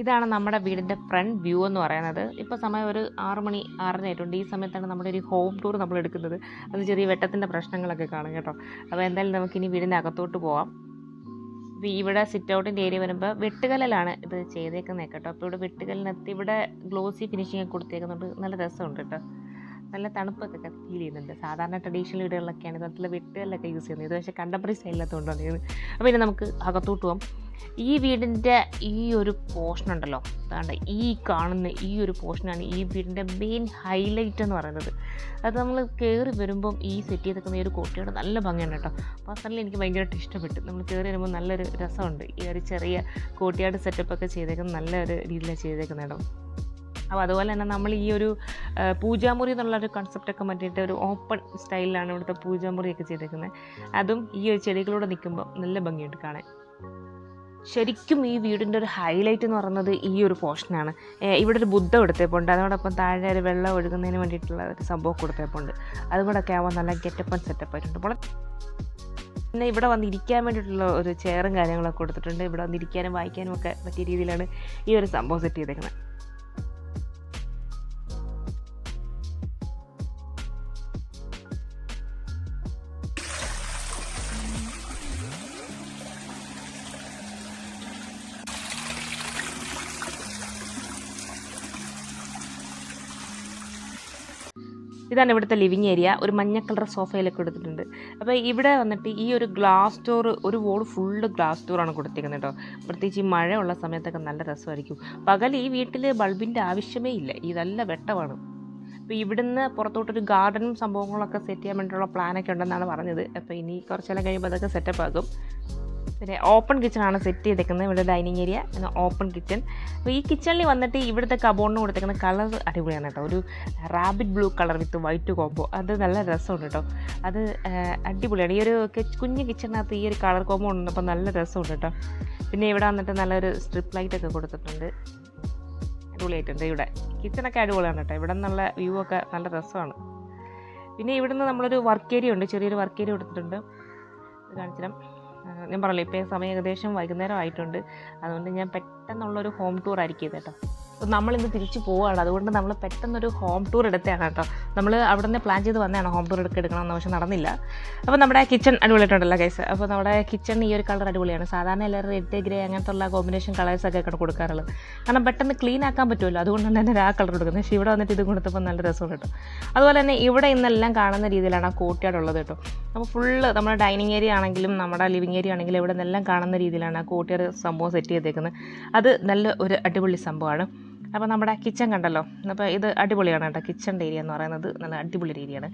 ഇതാണ് നമ്മുടെ വീടിന്റെ ഫ്രണ്ട് വ്യൂ എന്ന് പറയുന്നത്. ഇപ്പോൾ സമയം ഒരു ആറ് മണി ആറര ആയിട്ടുണ്ട്. ഈ സമയത്താണ് നമ്മുടെ ഒരു ഹോം ടൂർ നമ്മൾ എടുക്കുന്നത്. അത് ചെറിയ വെട്ടത്തിന്റെ പ്രശ്നങ്ങളൊക്കെ കാണും കേട്ടോ. അപ്പോൾ എന്തായാലും നമുക്കിനി വീടിന്റെ അകത്തോട്ട് പോവാം. അപ്പോൾ ഇവിടെ സിറ്റ് ഔട്ടിന്റെ ഏരിയ വരുമ്പോൾ വെട്ടുകല്ലിലാണ് ഇത് ചെയ്തേക്കുന്നത് കേട്ടോ. അപ്പോൾ ഇവിടെ വെട്ടുകല്ലിനകത്ത് ഇവിടെ ഗ്ലോസി ഫിനിഷിംഗ് ഒക്കെ കൊടുത്തേക്കുന്നുണ്ട്. നല്ല രസമുണ്ട് കേട്ടോ. നല്ല തണുപ്പൊക്കെ ഫീൽ ചെയ്യുന്നുണ്ട്. സാധാരണ ട്രഡീഷണൽ വീടുകളിലൊക്കെയാണ് ഇതുപോലത്തെ വെട്ടുകല്ലൊക്കെ യൂസ് ചെയ്യുന്നത്. ഇത് പക്ഷേ കണ്ടംപററി സ്റ്റൈലിനകത്ത് കൊണ്ടുവന്നിരുന്നത് അപ്പോൾ പിന്നെ നമുക്ക് അകത്തോട്ട് പോകാം ഈ വീടിന്റെ ഈ ഒരു പോർഷൻ ഉണ്ടല്ലോ. അതാണ്ട് ഈ കാണുന്ന ഈ ഒരു പോർഷനാണ് ഈ വീടിന്റെ മെയിൻ ഹൈലൈറ്റ് എന്ന് പറയുന്നത്. അത് നമ്മൾ കയറി വരുമ്പം ഈ സെറ്റ് ചെയ്തേക്കുന്ന ഈ ഒരു കോട്ടയുടെ നല്ല ഭംഗിയാണ് കേട്ടോ. അപ്പോൾ ആ സ്ഥലം എനിക്ക് ഭയങ്കരമായിട്ട് ഇഷ്ടപ്പെട്ടു. നമ്മൾ കയറി വരുമ്പോൾ നല്ലൊരു രസമുണ്ട്. ഈ ഒരു ചെറിയ കോട്ടിയാട് സെറ്റപ്പൊക്കെ ചെയ്തേക്കുന്നത് നല്ലൊരു രീതിയിലാണ് ചെയ്തേക്കുന്നത് കേട്ടോ. അപ്പോൾ അതുപോലെ തന്നെ നമ്മൾ ഈ ഒരു പൂജാമുറി പൂജാമുറി എന്നുള്ളൊരു കൺസെപ്റ്റൊക്കെ മാറ്റിയിട്ട് ഒരു ഓപ്പൺ സ്റ്റൈലിലാണ് ഇവിടുത്തെ പൂജാമുറിയൊക്കെ ചെയ്തേക്കുന്നത് അതും ഈ ഒരു ചെടികളോട് നിൽക്കുമ്പോൾ നല്ല ഭംഗിയായിട്ട് കാണാൻ. ശരിക്കും ഈ വീടിന്റെ ഒരു ഹൈലൈറ്റ് എന്ന് പറയുന്നത് ഈ ഒരു പോർഷനാണ് ഇവിടെ ഒരു ബുദ്ധ കൊടുത്തേപ്പുണ്ട്. അതോടൊപ്പം താഴെ ഒരു വെള്ളം ഒഴുകുന്നതിന് വേണ്ടിയിട്ടുള്ള ഒരു സംഭവം കൊടുത്തേപ്പുണ്ട്. അതും കൂടെ ഒക്കെ ആവാൻ നല്ല ഗെറ്റപ്പൻ സെറ്റപ്പ് ആയിട്ടുണ്ട്. പിന്നെ ഇവിടെ വന്നിരിക്കാൻ വേണ്ടിയിട്ടുള്ള ഒരു ചെയറും കാര്യങ്ങളൊക്കെ കൊടുത്തിട്ടുണ്ട്. ഇവിടെ വന്നിരിക്കാനും വായിക്കാനും ഒക്കെ പറ്റിയ രീതിയിലാണ് ഈ ഒരു സംഭവം സെറ്റ് ചെയ്തേക്കുന്നത് ഇതാണ് ഇവിടുത്തെ ലിവിങ് ഏരിയ ഒരു മഞ്ഞ കളർ സോഫയിലൊക്കെ കൊടുത്തിട്ടുണ്ട് അപ്പോൾ ഇവിടെ വന്നിട്ട് ഈ ഒരു ഗ്ലാസ് ഡോർ ഒരു വോൾ ഫുള്ള് ഗ്ലാസ് ഡോറാണ് കൊടുത്തിരിക്കുന്നത് കേട്ടോ പ്രത്യേകിച്ച് ഈ മഴയുള്ള സമയത്തൊക്കെ നല്ല രസമായിരിക്കും. പകൽ ഈ വീട്ടിൽ ബൾബിന്റെ ആവശ്യമേ ഇല്ല. ഇതല്ല വെട്ടമാണ്. അപ്പോൾ ഇവിടുന്ന് പുറത്തോട്ടൊരു ഗാർഡനും സംഭവങ്ങളൊക്കെ സെറ്റ് ചെയ്യാൻ വേണ്ടിയിട്ടുള്ള പ്ലാനൊക്കെ ഉണ്ടെന്നാണ് പറഞ്ഞത്. അപ്പോൾ ഇനി കുറച്ചെല്ലാം കഴിയുമ്പോൾ അതൊക്കെ സെറ്റപ്പ് ആകും പിന്നെ ഓപ്പൺ കിച്ചണാണ് സെറ്റ് ചെയ്തേക്കുന്നത്. ഇവിടെ ഡൈനിങ് ഏരിയ പിന്നെ ഓപ്പൺ കിച്ചൺ അപ്പോൾ ഈ കിച്ചണിൽ വന്നിട്ട് ഇവിടുത്തെ കബോർഡിന് കൊടുത്തേക്കുന്ന കളർ അടിപൊളിയാണ് കേട്ടോ ഒരു rabbit blue colour with white combo അത് നല്ല രസമുണ്ട് കേട്ടോ അത് അടിപൊളിയാണ്. ഈ ഒരു കുഞ്ഞു കിച്ചണിനകത്ത് ഈ ഒരു കളർ കോമ്പോ ഉണ്ടപ്പോൾ നല്ല രസമുണ്ട് കേട്ടോ പിന്നെ ഇവിടെ വന്നിട്ട് നല്ലൊരു സ്ട്രിപ്പ് ലൈറ്റ് ഒക്കെ കൊടുത്തിട്ടുണ്ട്. അടിപൊളിയായിട്ടുണ്ട് ഇവിടെ. കിച്ചണൊക്കെ അടിപൊളിയാണ് കേട്ടോ ഇവിടെ നിന്നുള്ള വ്യൂ ഒക്കെ നല്ല രസമാണ്. പിന്നെ ഇവിടുന്ന് നമ്മളൊരു വർക്ക് ഏരിയ ഉണ്ട്. ചെറിയൊരു വർക്ക് ഏരിയ കൊടുത്തിട്ടുണ്ട്. കാണിച്ചിടാം ഞാൻ പറഞ്ഞില്ല ഇപ്പോൾ സമയം ഏകദേശം വൈകുന്നേരം ആയിട്ടുണ്ട്. അതുകൊണ്ട് ഞാൻ പെട്ടെന്നുള്ളൊരു ഹോം ടൂർ ആയിരിക്കും ഇത് കേട്ടോ. അപ്പോൾ നമ്മളിന്ന് തിരിച്ച് പോവുകയാണ് അതുകൊണ്ട് നമ്മൾ പെട്ടെന്നൊരു ഹോം ടൂർ എടുത്തതാണ് കേട്ടോ. നമ്മൾ അവിടെ നിന്ന് പ്ലാൻ ചെയ്ത് വന്നതാണ്. ഹോം ടൂർ എടുക്കുക എടുക്കണമെന്ന് പക്ഷേ നടന്നില്ല. അപ്പോൾ നമ്മുടെ കിച്ചൺ അടിപൊളിയായിട്ടുണ്ടല്ലോ കേസ് അപ്പോൾ നമ്മുടെ കിച്ചൺ ഈ ഒരു കളർ അടിപൊളിയാണ്. സാധാരണ എല്ലാവരും റെഡ് ഗ്രേ അങ്ങനത്തെ ഉള്ള കോമ്പിനേഷൻ കളേഴ്സൊക്കെ ഒക്കെ കൊടുക്കാറുള്ളത്. കാരണം പെട്ടെന്ന് ക്ലീൻ ആക്കാൻ പറ്റുമല്ലോ. അതുകൊണ്ടാണ് തന്നെ ആ കളർ കൊടുക്കുന്നത്. പക്ഷേ ഇവിടെ വന്നിട്ട് ഇത് കൊടുത്തപ്പോൾ നല്ല രസമുണ്ട് കേട്ടോ. അതുപോലെ തന്നെ ഇവിടെ ഇന്നെല്ലാം കാണുന്ന രീതിയിലാണ് ആ കോട്ടിയാട് ഉള്ളത് കേട്ടോ. അപ്പോൾ ഫുള്ള് നമ്മുടെ ഡൈനിങ് ഏരിയ ആണെങ്കിലും നമ്മുടെ ലിവിങ് ഏരിയ ആണെങ്കിലും ഇവിടെ നിന്നെല്ലാം കാണുന്ന രീതിയിലാണ് ആ കോട്ടിയാട് സംഭവം സെറ്റ് ചെയ്തേക്കുന്നത്. അത് നല്ല ഒരു അടിപൊളി സംഭവമാണ്. അപ്പോൾ നമ്മുടെ കിച്ചൺ കണ്ടല്ലോ. അപ്പോൾ ഇത് അടിപൊളിയാണ് കേട്ടോ. കിച്ചണിന്റെ ഏരിയ എന്ന് പറയുന്നത് നല്ല അടിപൊളി ഏരിയയാണ്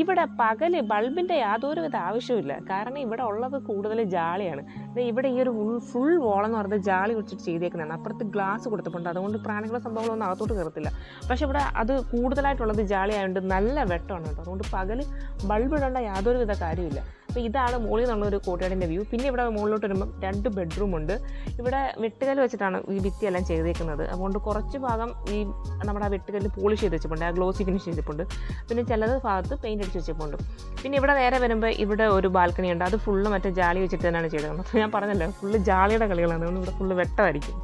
ഇവിടെ പകൽ ബൾബിന്റെ യാതൊരുവിധ ആവശ്യമില്ല കാരണം ഇവിടെ ഉള്ളത് കൂടുതൽ ജാളിയാണ്. ഇവിടെ ഈ ഒരു ഫുൾ വോളെന്ന് പറയുന്നത് ജാളി വെച്ചിട്ട് ചെയ്തേക്കുന്നതാണ്. അപ്പുറത്ത് ഗ്ലാസ് കൊടുത്തിട്ടുണ്ട്. അതുകൊണ്ട് പ്രാണികളെ സംഭവങ്ങളൊന്നും അകത്തോട്ട് കയറത്തില്ല. പക്ഷെ ഇവിടെ അത് കൂടുതലായിട്ടുള്ളത് ജാളിയായതുകൊണ്ട് നല്ല വെട്ടമാണ് കേട്ടോ. അതുകൊണ്ട് പകൽ ബൾബ് ഇടേണ്ട യാതൊരുവിധ കാര്യമില്ല അപ്പോൾ ഇതാണ് മുകളിൽ നിന്നുള്ള ഒരു കോട്ടയാടിന്റെ വ്യൂ. പിന്നെ ഇവിടെ മുകളിലോട്ട് വരുമ്പം രണ്ട് ബെഡ്റൂം ഉണ്ട്. ഇവിടെ വെട്ടുകല്ല് വെച്ചിട്ടാണ് ഈ ഭിത്തിയെല്ലാം ചെയ്തേക്കുന്നത്. അതുകൊണ്ട് കുറച്ച് ഭാഗം ഈ നമ്മുടെ ആ വെട്ടുകല്ല് പോളിഷ് ചെയ്ത് വെച്ചിട്ടുണ്ട്. ആ ഗ്ലോസി ഫിനിഷ് ചെയ്തിട്ടുണ്ട്. പിന്നെ ചിലത് ഭാഗത്ത് പെയിന്റ് അടിച്ച് വെച്ചിട്ടുണ്ട്. പിന്നെ ഇവിടെ നേരെ വരുമ്പോൾ ഇവിടെ ഒരു ബാൽക്കണി ഉണ്ട്. അത് ഫുള്ള് മറ്റേ ജാളി വെച്ചിട്ട് തന്നെയാണ് ചെയ്തത് അപ്പോൾ ഞാൻ പറഞ്ഞല്ലോ ഫുള്ള് ജാളിയുടെ കളികളാണ്. അതുകൊണ്ട് ഇവിടെ ഫുള്ള് വെട്ടമായിരിക്കും.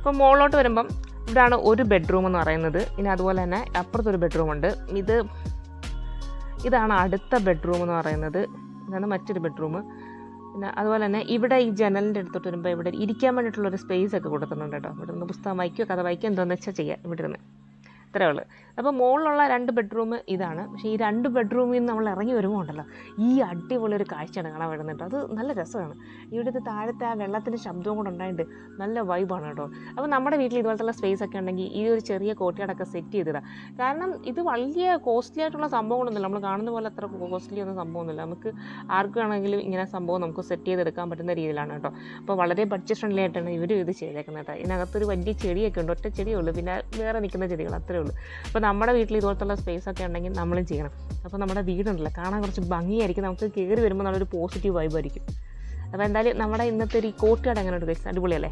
അപ്പോൾ മുകളിലോട്ട് വരുമ്പം ഇതാണ് ഒരു ബെഡ്റൂം എന്ന് പറയുന്നത്. ഇനി അതുപോലെ തന്നെ അപ്പുറത്തൊരു ബെഡ്റൂം ഉണ്ട്. ഇത് ഇതാണ് അടുത്ത ബെഡ്റൂം എന്ന് പറയുന്നത്. ഇതാണ് മറ്റൊരു ബെഡ്റൂം പിന്നെ അതുപോലെ തന്നെ ഇവിടെ ഈ ജനലിന്റെ അടുത്തോട്ട് വരുമ്പോൾ ഇവിടെ ഇരിക്കാൻ വേണ്ടിയിട്ടുള്ളൊരു സ്പേസ് ഒക്കെ കൊടുക്കുന്നുണ്ട് കേട്ടോ. ഇവിടെ നിന്ന് പുസ്തകം വായിക്കുകയോ കഥ വായിക്കുകയോ എന്താണെന്ന് വെച്ചാൽ ചെയ്യാം ഇവിടെ ഇരുന്ന് ഇത്രയേ ഉള്ളൂ. അപ്പോൾ മുകളിലുള്ള രണ്ട് ബെഡ്റൂം ഇതാണ്. പക്ഷേ ഈ രണ്ട് ബെഡ്റൂമിൽ നിന്ന് നമ്മൾ ഇറങ്ങി വരുമ്പോൾ ഉണ്ടല്ലോ ഈ അടിപൊളി ഒരു കാഴ്ചയാണ് കാണാൻ വരുന്നുണ്ട് അത് നല്ല രസമാണ്. ഇവിടുത്തെ താഴത്തെ ആ വെള്ളത്തിന്റെ ശബ്ദവും കൂടെ ഉണ്ടായിട്ട് നല്ല വൈബാണ് കേട്ടോ. അപ്പോൾ നമ്മുടെ വീട്ടിൽ ഇതുപോലത്തെ സ്പേസ് ഒക്കെ ഉണ്ടെങ്കിൽ ഈ ഒരു ചെറിയ കോട്ടയാടൊക്കെ സെറ്റ് ചെയ്തിടാം. കാരണം ഇത് വലിയ കോസ്റ്റ്ലി ആയിട്ടുള്ള സംഭവങ്ങളൊന്നുമില്ല. നമ്മൾ കാണുന്ന പോലെ അത്ര കോസ്റ്റ്ലി ഒന്നും സംഭവമൊന്നുമില്ല. നമുക്ക് ആർക്കാണെങ്കിലും ഇങ്ങനെ സംഭവം നമുക്ക് സെറ്റ് ചെയ്തെടുക്കാൻ പറ്റുന്ന രീതിയിലാണ് കേട്ടോ. അപ്പോൾ വളരെ ബഡ്ജറ്റ് ഫ്രണ്ട്ലി ആയിട്ടാണ് ഇവർ ഇത് ചെയ്തേക്കുന്നത് കേട്ടോ. ഇതിനകത്തൊരു വലിയ ചെടിയൊക്കെ ഉണ്ട്. ഒറ്റ ചെടിയേ ഉള്ളൂ. പിന്നെ വേറെ നിൽക്കുന്ന ചെടികൾ. അത്രേ ഉള്ളൂ. അപ്പോൾ നമ്മുടെ വീട്ടിൽ ഇതുപോലത്തുള്ള സ്പേസ് ഒക്കെ ഉണ്ടെങ്കിൽ നമ്മളും ചെയ്യണം. അപ്പോൾ നമ്മുടെ വീടുണ്ടല്ലോ കാണാൻ കുറച്ച് ഭംഗിയായിരിക്കും. നമുക്ക് കയറി വരുമ്പോൾ നല്ലൊരു പോസിറ്റീവ് വൈബായിരിക്കും അപ്പോൾ എന്തായാലും നമ്മുടെ ഇന്നത്തെ ഒരു ഈ അങ്ങനെ എങ്ങനെ ഉണ്ട് അടിപൊളിയല്ലേ?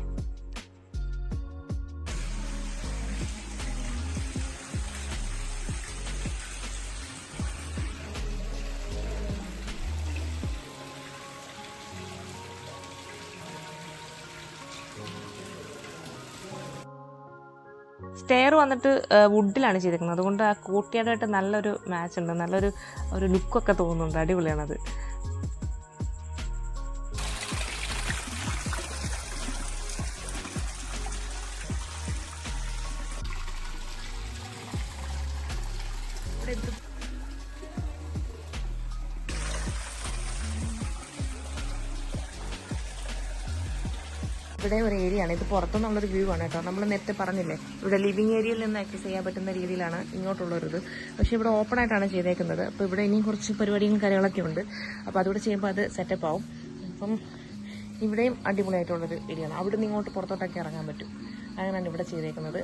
സ്റ്റെയർ വന്നിട്ട് വുഡിലാണ് ചെയ്തിരിക്കുന്നത് അതുകൊണ്ട് ആ കോട്ടിയാടായിട്ട് നല്ലൊരു മാച്ച് ഉണ്ട്. നല്ലൊരു ഒരു ലുക്കൊക്കെ തോന്നുന്നുണ്ട്. അടിപൊളിയാണത്. ഇവിടെ ഒരു ഏരിയ ആണ്. ഇത് പുറത്തുനിന്നുള്ളൊരു വ്യൂ ആണ് കേട്ടോ. നമ്മൾ നേരത്തെ പറഞ്ഞില്ലേ ഇവിടെ ലിവിംഗ് ഏരിയയിൽ നിന്ന് ആക്സസ് ചെയ്യാൻ പറ്റുന്ന രീതിയിലാണ് ഇങ്ങോട്ടുള്ളൊരിത്. പക്ഷെ ഇവിടെ ഓപ്പൺ ആയിട്ടാണ് ചെയ്തേക്കുന്നത്. അപ്പോൾ ഇവിടെ ഇനിയും കുറച്ച് പരിപാടികളും കാര്യങ്ങളൊക്കെ ഉണ്ട്. അപ്പോൾ അതുകൂടെ ചെയ്യുമ്പോൾ അത് സെറ്റപ്പ് ആവും. അപ്പം ഇവിടെയും അടിപൊളിയായിട്ടുള്ളൊരു ഏരിയ ആണ്. അവിടെ നിന്ന് ഇങ്ങോട്ട് പുറത്തോട്ടൊക്കെ ഇറങ്ങാൻ പറ്റും. അങ്ങനെയാണ് ഇവിടെ ചെയ്തേക്കുന്നത്.